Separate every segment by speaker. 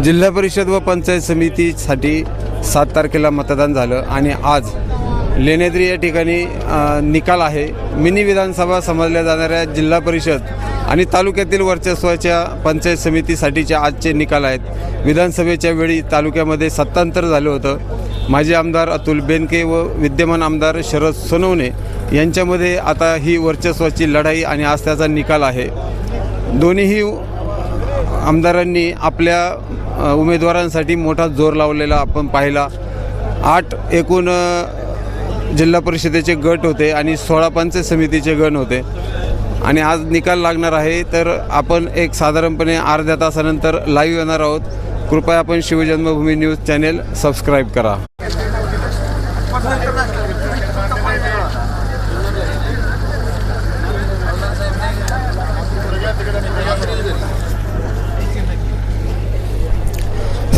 Speaker 1: जिल्हा परिषद व पंचायत समितीसाठी सात तारखेला मतदान झालं आणि आज लेण्याद्री या ठिकाणी निकाल आहे. मिनी विधानसभा समजल्या जाणाऱ्या जिल्हा परिषद आणि तालुक्यातील वर्चस्वाच्या पंचायत समितीसाठीचे आजचे निकाल आहेत. विधानसभेच्या वेळी तालुक्यामध्ये सत्तांतर झालं होतं. माजी आमदार अतुल बेनके व विद्यमान आमदार शरद सोनवणे यांच्यामध्ये आता ही वर्चस्वाची लढाई आणि आज त्याचा निकाल आहे. दोन्हीही आमदारांनी आपल्या उमेदवारांसाठी मोठा जोर लावलेला आपण पाहिला. आठ एकूण जिल्हा परिषदेचे गट होते आणि सोळा पंचायत समितीचे गण होते. आणि आज निकाल लागणार आहे तर आपण एक साधारणपणे अर्ध्या तासानंतर लाईव्ह येणार आहोत. कृपया आपण शिवजन्मभूमी न्यूज चॅनेल सबस्क्राईब करा.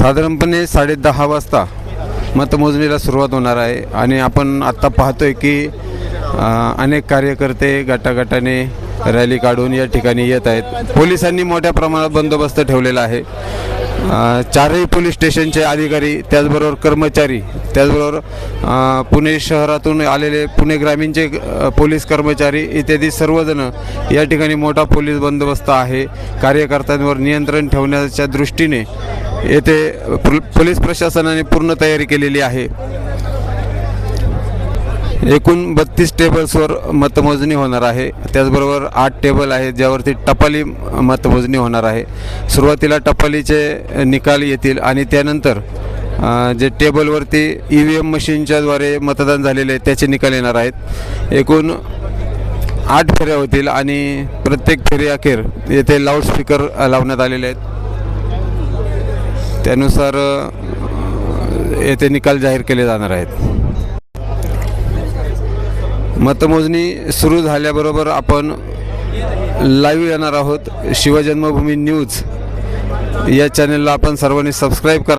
Speaker 1: साधारणपणे साडे दहा वाजता मतमोजणीला सुरुवात होणार आहे आणि आपण आत्ता पाहतोय की अनेक कार्यकर्ते गटागटाने रॅली काढून या ठिकाणी येत आहेत. पोलिसांनी मोठ्या प्रमाणात बंदोबस्त ठेवलेला आहे. चारही पोलीस स्टेशनचे अधिकारी त्याचबरोबर कर्मचारी त्याचबरोबर पुणे शहरातून आलेले पुणे ग्रामीणचे पोलीस कर्मचारी इत्यादी सर्वजण या ठिकाणी मोठा पोलीस बंदोबस्त आहे. कार्यकर्त्यांवर नियंत्रण ठेवण्याच्या दृष्टीने येथे पोलीस प्रशासनाने पूर्ण तयारी केलेली आहे. एकूण बत्तीस टेबल्सवर मतमोजणी होणार आहे. त्याचबरोबर आठ टेबल आहेत ज्यावरती टपाली मतमोजणी होणार आहे. सुरुवातीला टपालीचे निकाल येतील आणि त्यानंतर जे टेबलवरती ई व्ही एम मशीनच्याद्वारे मतदान झालेले आहे त्याचे निकाल येणार आहेत. एकूण आठ फेऱ्या होतील आणि प्रत्येक फेरी अखेर येथे लाऊडस्पीकर लावण्यात आलेले आहेत. त्यानुसार येथे निकाल जाहीर केले जाणार आहेत. मतमोजणी सुरू झाल्याबरोबर आपण लाईव्ह येणार आहोत. शिवजन्मभूमी न्यूज या चॅनलला आपण सर्वांनी सबस्क्राईब करा.